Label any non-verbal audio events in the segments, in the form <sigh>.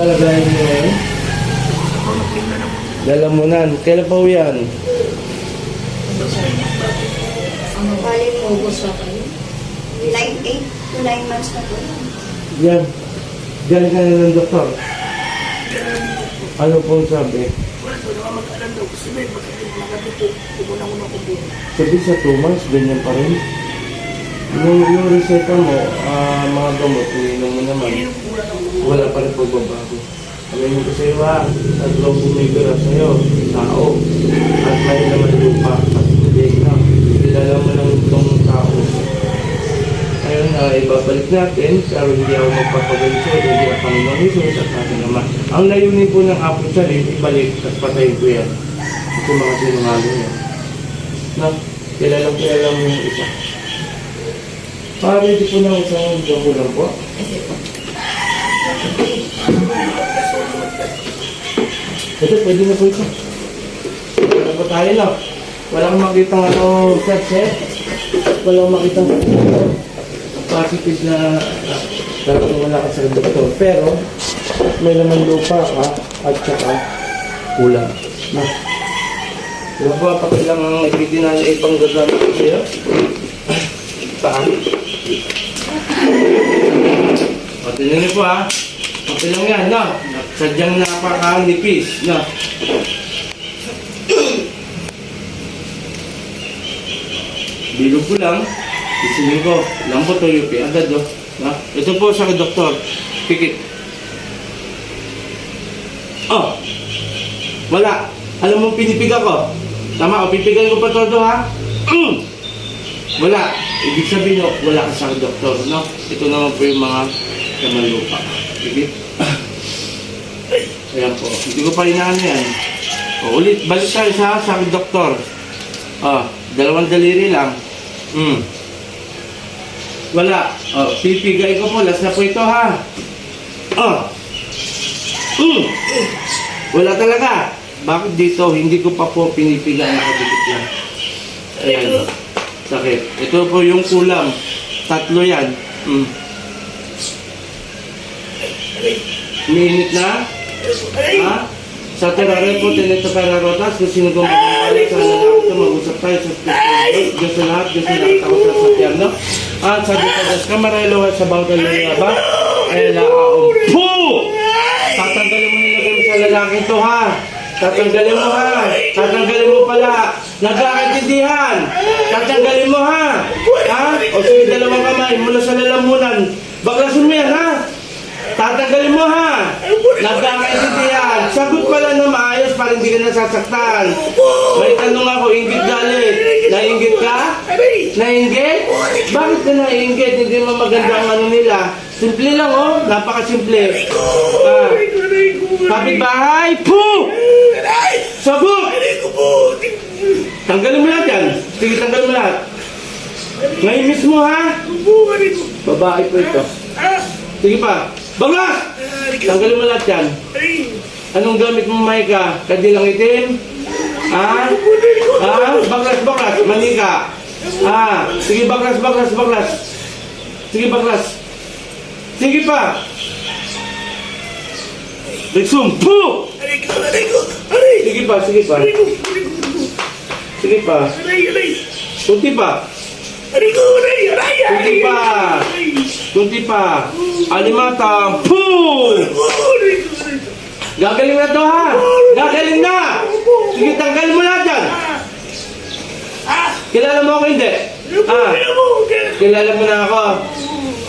Talagayin mo ngayon? Lalamunan. Kailan pa yan? Ano, bali August na kayo. Like 8 to 9 months na po. Yan. Galing ka na ng doktor. Ano pong sabi? Sabi sa 2 months, ganyan pa rin. Yung, yung reseta mo, ah, mga gamot, uminom mo naman, wala pa rin pagbabago. Sabihin ko sa iyo ha, tatlong bumibira sa iyo, tao, at may naman lupa, at hindi na, kilala mo lang itong tao. Ngayon, uh, ibabalik natin, pero hindi ako magpapagalit sa iyo, hindi ako Panginoon Jesus at natin naman. Ang layunin po ng Apo Chalit, ibalik at patayin ko yan. Ito mga sinungaling yan. Na, kilalang kilala mo yung isa. Pare, di po na isang gago lang po. Ito, pwede na po ito. Wala po tayo na. Walang makitang ano, sex eh. Walang makitang positive na talagang wala ka sa doktor. Pero, may laman lupa ka at saka kulang. Na. Diba po, pati lang ang ibigin na ibang gagamit sa'yo? Paan? Tingnan niyo po ha. Lang yan, no? Sadyang napakanipis, no? Bilog ko lang. Isinin ko. Lambot o yupi. Agad, no? no? Ito po sa doktor. Pikit. Oh! Wala. Alam mo, pinipiga ko. Tama, o pipigan ko pa todo, ha? Mm! Wala. Ibig sabihin, no, wala ka sa doktor, no? Ito naman po yung mga kamalupa. Sige. <coughs> Ayan po. Hindi ko pa inaano yan. O, ulit, balik tayo sa sa doktor. Ah, dalawang daliri lang. Hmm. Wala. O, pipigay ko po. Last na po ito, ha? Oh. Hmm. Wala talaga. Bakit dito? Hindi ko pa po pinipigay. Nakadikit lang. Ayan. Sakit. Ito po yung kulam. Tatlo yan. Hmm. Minit na? Ha? Sa terare po, tinito para rotas, kung sino gumagawa sa lalaki, mag-usap tayo sa Espiritu Diyos sa lahat, Diyos sa lahat, ako sa satyarno. At sa Diyos sa Diyos, kamarelo at sa bawat ng ba? Ay laaong po! Tatanggalin mo nilagay mo sa lalaki to, ha? Tatanggalin mo, ha? Tatanggalin mo pala. Nagkakaintindihan. Tatanggalin mo, ha? Ha? O sige, dalawang kamay mula sa lalamunan. Baklasin mo yan, ha? Tatanggalin mo ha! Nagkakaintindihan! Sagot pala na maayos para hindi ka nasasaktan. May tanong ako, ingit galit. Nainggit ka? Nainggit? Bakit ka nainggit? Hindi mo maganda ang ano nila. Simple lang oh, napakasimple. Ah, kapitbahay, po! Sabot! Tanggalin mo lahat yan. Sige, tanggalin mo lahat. Ngayon mismo ha? Babae po ito. Sige pa. Baglas! Tanggalin mo lahat yan. Anong gamit mo, Maika? Kadilang itim? Ha? Ha? Baglas, baglas. Manika. Ha? Sige, baglas, baglas, baglas. Sige, baglas. Sige pa. Nagsumpo! Sige pa, sige pa. Sige pa. Kunti pa. Kunti pa. Kunti pa. Alimata. Poo! Gagaling na to ha! Gagaling na! Sige, tanggalin mo lahat yan! Kilala mo ako hindi? Ah, kilala mo na ako.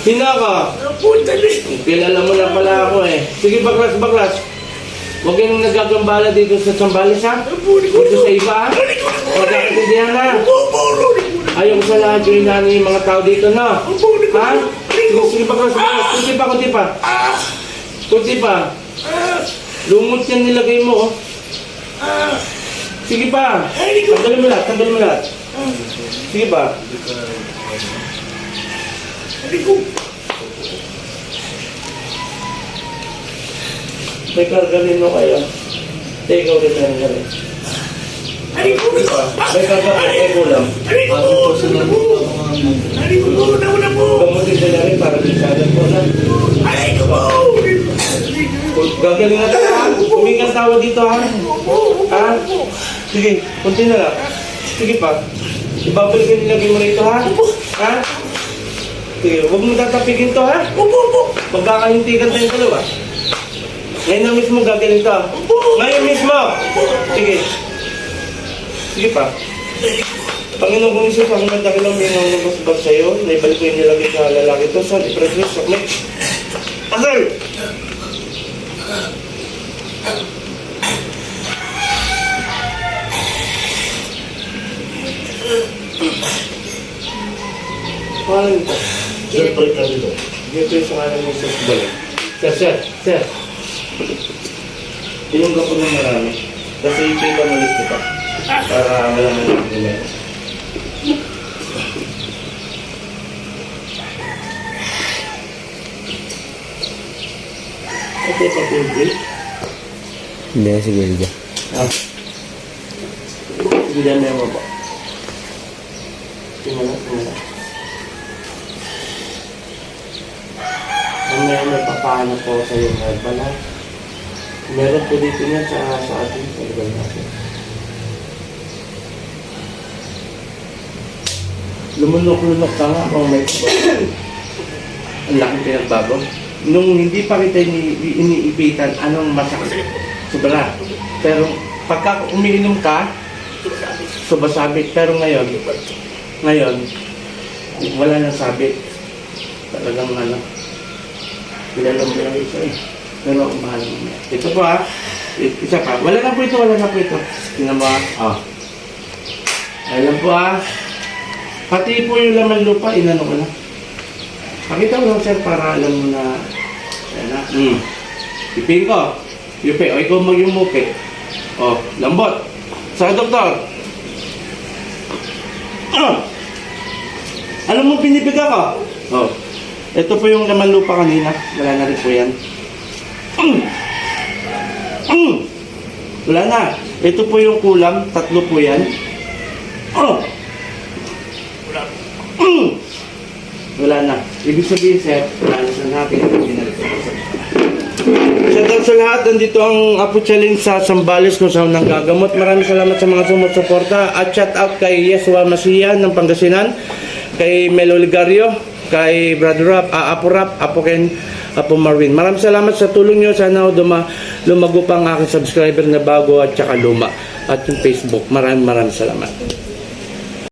Sino ako? Kilala mo na pala ako eh. Sige, baklas, baklas. Huwag kayong nagagambala dito sa Sambales ha? Dito sa iba ha? Huwag nakatindihan ha? Ayaw ko sa lahat yung inano yung mga tao dito na. Ha? Sige, sige, baklas, baklas. Kunti pa, kunti pa. Kunti pa. Lumot yan nilagay mo oh. Sige pa. Tanggalin mo lahat, tanggalin mo lahat. Sige pa. May karga rin mo kayo. Take out rin ang galing. May karga pa, may kulang. Gamutin sila rin para di sagad po na. Gagaling na tayo ha. Humingi kang tawa dito ha. Ha? Sige, kunti na lang. Sige pa. Ibabalik ka nilagay mo rito ha. Ha? Sige, huwag mo tatapigin to ha. Magkakahintikan tayong dalawa. Ngayon na mismo gagaling ha. Ngayon mismo. Sige. Sige pa. Panginoon kong Isus, ang may nangungasbag sa'yo, na ibalik ko yung nilagay sa lalaki to sa depresyon, sakmet. Asal! Pangalan? Siyempre kami doon. Dito yung sa kanan ng Isus balik. Sir, sir, sir. Tinungga ko ng marami. Kasi ipita mo ulit kita. Para malaman kung meron. Ito yung papel Hindi, sige, sige. Ah. Sige, dami mo ba? Tingnan lang, tingnan lang. Mamaya may papaano po sa iyo ng balat. Meron po dito niya sa, sa ating pagkagal natin. Lumunok-lunok ka nga kung may <coughs> Ang laking pinagbago. Nung hindi pa kita ini, iniipitan, anong masakit? Sobra. Pero pagka umiinom ka, subasabit. Pero ngayon, ngayon, wala nang sabit. Talagang ano, kilala mo lang ito eh. Pero ako mahal mo. Ito po ah. I- Isa pa. Wala na po ito, wala na po ito. Tingnan mo ah. Oh. Ayan po ah. Pati po yung laman lupa, inano ko na. Pakita ko lang sir para alam mo na. Ayan na. Hmm. Ipin ko. Yupi. O ikaw mag yung mupi. O, lambot. Sa doktor. Ah! Alam mo, pinipiga ko. Oh. Ito po yung laman lupa kanina. Wala na rin po yan. Wala na. Ito po yung kulam. Tatlo po yan. Oh. Wala na. Ibig sabihin, sir, wala na sa natin. Sa Shoutout sa lahat. Nandito ang Apo Challenge sa Sambales kung saan nang gagamot. Maraming salamat sa mga sumusuporta. At shout out kay Yesua Masiya ng Pangasinan, kay Melo Ligario, kay Brother Rap, ah, Apo Rap, Apo Ken, Apo Marvin. Maraming salamat sa tulong nyo. Sana duma, lumago pa ang aking subscriber na bago at saka luma. At yung Facebook. Maraming maraming salamat.